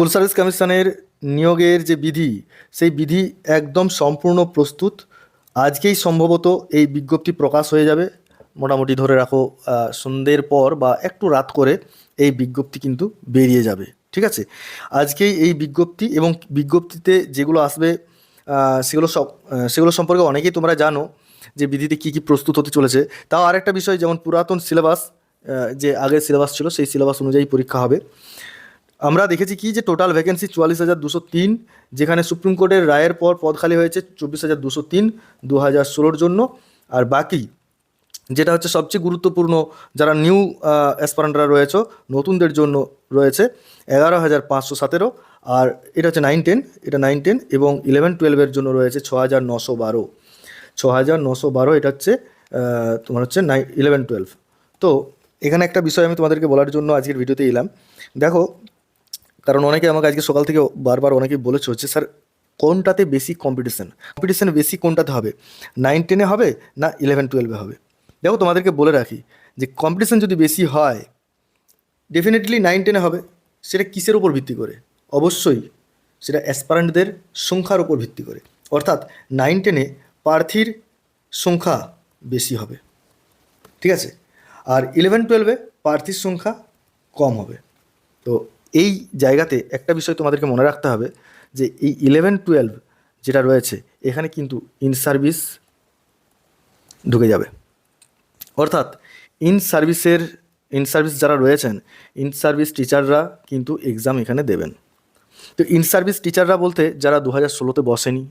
School service কমিশনের নিয়োগের যে বিধি, সেই বিধি একদম সম্পূর্ণ প্রস্তুত। আজকেই সম্ভবত এই বিজ্ঞপ্তি প্রকাশ হয়ে যাবে। মোটামুটি ধরে রাখো সন্ধ্যের পর বা একটু রাত করে এই বিজ্ঞপ্তি কিন্তু বেরিয়ে যাবে। ঠিক আছে? আজকেই এই বিজ্ঞপ্তি এবং বিজ্ঞপ্তিতে যেগুলো আসবে সেগুলো সব সেগুলো সম্পর্কে অনেকেই তোমরা জানো যে বিধিতে কী কী প্রস্তুত হতে চলেছে। তাও আরেকটা বিষয়, যেমন পুরাতন সিলেবাস যে আগের সিলেবাস ছিল, সেই সিলেবাস অনুযায়ী পরীক্ষা হবে। আমরা দেখেছি কি যে টোটাল ভ্যাকেন্সি চুয়াল্লিশ হাজার দুশো তিন, যেখানে সুপ্রিম কোর্টের রায়ের পর পদ খালি হয়েছে চব্বিশ হাজার দুশো তিন দু হাজার ষোলোর জন্য। আর বাকি, যেটা হচ্ছে সবচেয়ে গুরুত্বপূর্ণ, যারা নিউ অ্যাসপারেন্টরা রয়েছে, নতুনদের জন্য রয়েছে, এগারো হাজার পাঁচশো সতেরো। আর এটা হচ্ছে নাইন টেন এটা নাইন টেন এবং ইলেভেন টুয়েলভের জন্য রয়েছে ছ হাজার নশো বারো। ছ হাজার নশো বারো, এটা হচ্ছে তোমার হচ্ছে নাইন ইলেভেন টুয়েলভ তো, এখানে একটা বিষয় আমি তোমাদেরকে বলার জন্য আজকের ভিডিওতে এলাম। দেখো কারণ অনেকে আমাকে আজকে সকাল থেকে বারবার অনেকেই বলেছে হচ্ছে, স্যার, কোনটাতে বেশি কম্পিটিশান কম্পিটিশান বেশি কোনটাতে হবে? নাইন টেনে হবে না ইলেভেন টুয়েলভে হবে? দেখো, তোমাদেরকে বলে রাখি যে কম্পিটিশান যদি বেশি হয় ডেফিনেটলি নাইন টেনে হবে। সেটা কিসের উপর ভিত্তি করে? অবশ্যই সেটা অ্যাসপারেন্টদের সংখ্যার উপর ভিত্তি করে। অর্থাৎ নাইন টেনে প্রার্থীর সংখ্যা বেশি হবে। ঠিক আছে? আর ইলেভেন টুয়েলভে প্রার্থীর সংখ্যা কম হবে। তো এই জায়গাতে একটা বিষয় তোমাদেরকে মনে রাখতে হবে যে এই ইলেভেন টুয়েলভ যেটা রয়েছে, এখানে কিন্তু ইন সার্ভিস ঢুকে যাবে। অর্থাৎ ইন সার্ভিসের ইন সার্ভিস যারা রয়েছেন ইন সার্ভিস টিচাররা কিন্তু এক্সাম এখানে দেবেন। তো ইন সার্ভিস টিচাররা বলতে যারা দু হাজার ষোলোতে বসেনি,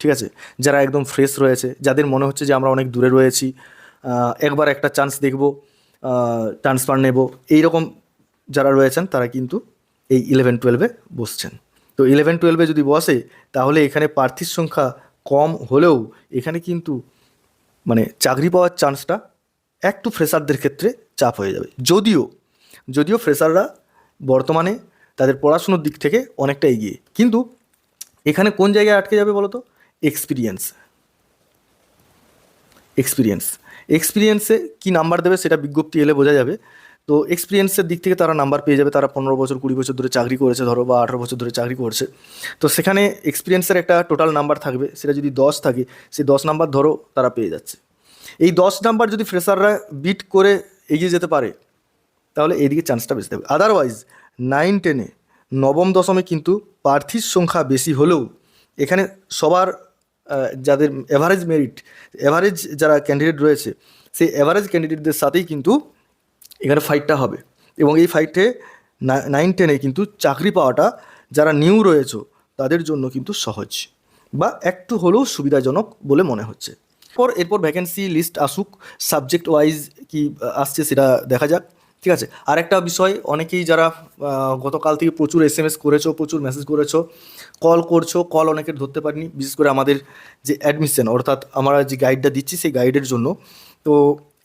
ঠিক আছে, যারা একদম ফ্রেশ রয়েছে, যাদের মনে হচ্ছে যে আমরা অনেক দূরে রয়েছি একবার একটা চান্স দেখব ট্রান্সফার নেব, এইরকম যারা রয়েছেন তারা কিন্তু এই ইলেভেন টুয়েলভে বসছেন। তো ইলেভেন টুয়েলভে যদি বসে, তাহলে এখানে প্রার্থীর সংখ্যা কম হলেও এখানে কিন্তু মানে চাকরি পাওয়ার চান্সটা একটু ফ্রেশারদের ক্ষেত্রে চাপ হয়ে যাবে। যদিও যদিও ফ্রেশাররা বর্তমানে তাদের পড়াশুনোর দিক থেকে অনেকটা এগিয়ে। কিন্তু এখানে কোন জায়গায় আটকে যাবে বলো তো এক্সপিরিয়েন্স এক্সপিরিয়েন্স এক্সপিরিয়েন্সে কী নাম্বার দেবে সেটা বিজ্ঞপ্তি এলে বোঝা যাবে। তো এক্সপিরিয়েন্সের দিক থেকে তারা নাম্বার পেয়ে যাবে। তারা পনেরো বছর, কুড়ি বছর ধরে চাকরি করেছে, ধরো, বা আঠারো বছর ধরে চাকরি করছে। তো সেখানে এক্সপিরিয়েন্সের একটা টোটাল নাম্বার থাকবে। সেটা যদি দশ থাকে, সেই দশ নাম্বার ধরো তারা পেয়ে যাচ্ছে। এই দশ নাম্বার যদি ফ্রেশাররা বিট করে এগিয়ে যেতে পারে, তাহলে এইদিকে চান্সটা বেশি থাকবে। আদারওয়াইজ নাইন টেনে নবম, দশমে কিন্তু প্রার্থীর সংখ্যা বেশি হলেও এখানে সবার যাদের এভারেজ মেরিট এভারেজ যারা ক্যান্ডিডেট রয়েছে, সেই এভারেজ ক্যান্ডিডেটদের সাথেই কিন্তু এখানে ফাইটটা হবে। এবং এই ফাইটে নাইন টেনে কিন্তু চাকরি পাওয়াটা যারা নিউ রয়েছে, তাদের জন্য কিন্তু সহজ বা একটু হলেও সুবিধাজনক বলে মনে হচ্ছে। পর এরপর ভ্যাকেন্সি লিস্ট আসুক সাবজেক্ট ওয়াইজ কি আসছে সেটা দেখা যাক, ঠিক আছে? আর একটা বিষয়, অনেকেই যারা গতকাল থেকে প্রচুর এস এম এস করেছ, প্রচুর মেসেজ করেছ কল করছ কল অনেকের ধরতে পারিনি, বিশেষ করে আমাদের যে অ্যাডমিশন অর্থাৎ আমরা যে গাইডটা দিচ্ছি, সেই গাইডের জন্য। তো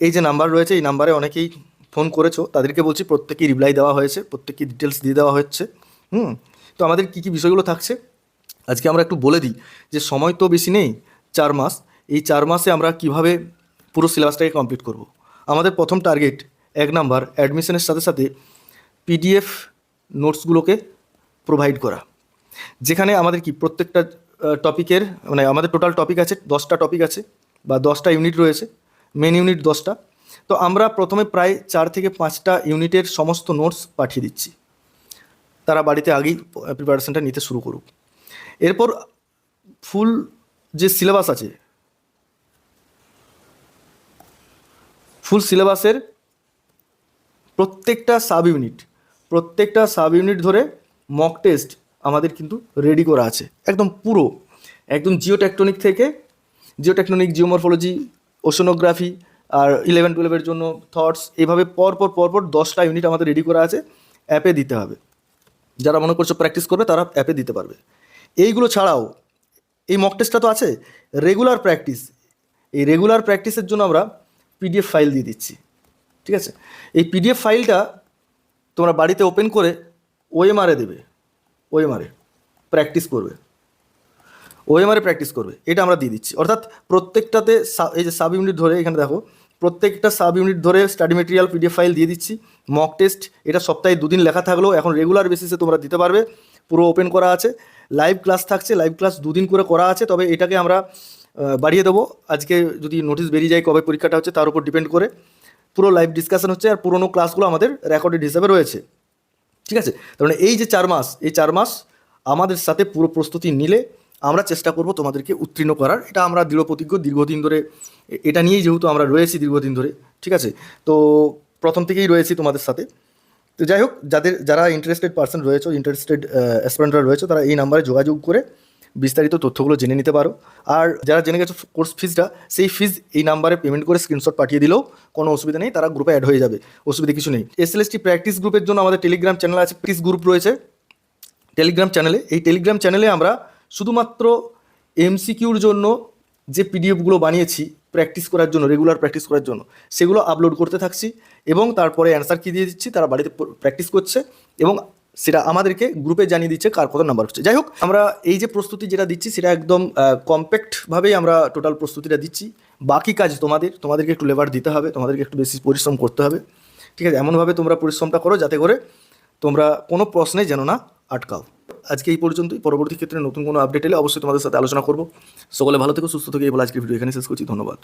এই যে নাম্বার রয়েছে, এই নাম্বারে অনেকেই ফোন করেছ, তাদেরকে বলছি প্রত্যেকেই রিপ্লাই দেওয়া হয়েছে, প্রত্যেককে ডিটেলস দিয়ে দেওয়া হচ্ছে, হুম? তো আমাদের কী কী বিষয়গুলো থাকছে? আজকে আমরা একটু বলে দিই যে সময় তো বেশি নেই, চার মাস, এই চার মাসে আমরা কীভাবে পুরো সিলেবাসটাকে কমপ্লিট করব। আমাদের প্রথম টার্গেট এক নাম্বার অ্যাডমিশনের সাথে সাথে পিডিএফ নোটসগুলোকে প্রোভাইড করা। যেখানে আমাদের কি প্রত্যেকটা টপিকের মানে আমাদের টোটাল টপিক আছে, দশটা টপিক আছে, বা দশটা ইউনিট রয়েছে মেন ইউনিট দশটা। তো আমরা প্রথমে প্রায় চার থেকে পাঁচটা ইউনিটের সমস্ত নোটস পাঠিয়ে দিচ্ছি। তারা বাড়িতে আগেই প্রিপারেশনটা নিতে শুরু করুক। এরপর ফুল যে সিলেবাস আছে ফুল সিলেবাসের প্রত্যেকটা সাব ইউনিট প্রত্যেকটা সাব ইউনিট ধরে মক টেস্ট আমাদের কিন্তু রেডি করা আছে। একদম পুরো, একদম জিওটেকটনিক থেকে জিওটেকটনিক জিওমরফোলজি ওশনোগ্রাফি আর ইলেভেন টুয়েলভের জন্য থটস এভাবে পরপর পরপর দশটা ইউনিট আমাদের রেডি করা আছে অ্যাপে দিতে হবে। যারা মনে করছ প্র্যাকটিস করবে, তারা অ্যাপে দিতে পারবে। এইগুলো ছাড়াও, এই মক টেস্টটা তো আছে রেগুলার প্র্যাকটিস এই রেগুলার প্র্যাকটিসের জন্য আমরা পিডিএফ ফাইল দিয়ে দিচ্ছি। ঠিক আছে? এই পিডিএফ ফাইলটা তোমরা বাড়িতে ওপেন করে ওএমআরে দেবে। ওএমআরে প্র্যাকটিস করবে। ওএমআরে প্র্যাকটিস করবে। এটা আমরা দিয়ে দিচ্ছি। অর্থাৎ প্রত্যেকটাতে এই যে সাব ইউনিট ধরে এখানে দেখো প্রত্যেকটা সাব ইউনিট ধরে স্টাডি মেটেরিয়াল পিডিএফ ফাইল দিয়ে দিচ্ছি। মক টেস্ট এটা সপ্তাহে দুদিন লেখা থাকলেও এখন রেগুলার বেসিসে তোমরা দিতে পারবে। পুরো ওপেন করা আছে। লাইভ ক্লাস থাকছে লাইভ ক্লাস দুদিন করে করা আছে, তবে এটাকে আমরা বাড়িয়ে দেবো। আজকে যদি নোটিশ বেরিয়ে যায় কবে পরীক্ষাটা হচ্ছে, তার উপর ডিপেন্ড করে। পুরো লাইভ ডিসকাশন হচ্ছে আর পুরোনো ক্লাসগুলো আমাদের রেকর্ডেড হিসাবে রয়েছে। ঠিক আছে? তার মানে এই যে চার মাস, এই চার মাস আমাদের সাথে পুরো প্রস্তুতি নিলে আমরা চেষ্টা করব তোমাদেরকে উত্তীর্ণ করার। এটা আমরা দৃঢ় প্রতিজ্ঞ, দীর্ঘদিন ধরে এটা নিয়েই যেহেতু আমরা রয়েছি দীর্ঘদিন ধরে, ঠিক আছে? তো প্রথম থেকেই রয়েছি তোমাদের সাথে। তো যাই হোক, যাদের, যারা ইন্টারেস্টেড পার্সন রয়েছে ইন্টারেস্টেড অ্যাসপিরেন্টরা রয়েছে, তারা এই নাম্বারে যোগাযোগ করে বিস্তারিত তথ্যগুলো জেনে নিতে পারো। আর যারা জেনে গেছো কোর্স ফিজটা সেই ফিজ এই নাম্বারে পেমেন্ট করে স্ক্রিনশট পাঠিয়ে দিলেও কোনো অসুবিধা নেই, তারা গ্রুপে অ্যাড হয়ে যাবে, অসুবিধা কিছু নেই। এসএলএসটি প্র্যাকটিস গ্রুপের জন্য আমাদের টেলিগ্রাম চ্যানেল আছে প্র্যাকটিস গ্রুপ রয়েছে। টেলিগ্রাম চ্যানেলে এই টেলিগ্রাম চ্যানেলে আমরা শুধুমাত্র এমসিকিউর জন্য যে পিডিএফগুলো বানিয়েছি প্র্যাকটিস করার জন্য রেগুলার প্র্যাকটিস করার জন্য, সেগুলো আপলোড করতে থাকছি এবং তারপরে অ্যান্সার কী দিয়ে দিচ্ছি তারা বাড়িতে প্র্যাকটিস করছে এবং সেটা আমাদেরকে গ্রুপে জানিয়ে দিচ্ছে কার কত নাম্বার হচ্ছে। যাই হোক আমরা এই যে প্রস্তুতি যেটা দিচ্ছি সেটা একদম কম্প্যাক্টভাবেই আমরা টোটাল প্রস্তুতিটা দিচ্ছি। বাকি কাজ তোমাদের, তোমাদেরকে একটু লেবার দিতে হবে, তোমাদেরকে একটু বেশি পরিশ্রম করতে হবে। ঠিক আছে, এমনভাবে তোমরা পরিশ্রমটা করো যাতে করে তোমরা কোনো প্রশ্নে যেন না আটকাও। আজকে এই পর্যন্তই। পরবর্তী ক্ষেত্রে নতুন কোনো আপডেট এলে অবশ্যই তোমাদের সাথে আলোচনা করব। সকলে ভালো থেকো, সুস্থ থেকে, এই বলে আজকের ভিডিও এখানে শেষ করছি। ধন্যবাদ।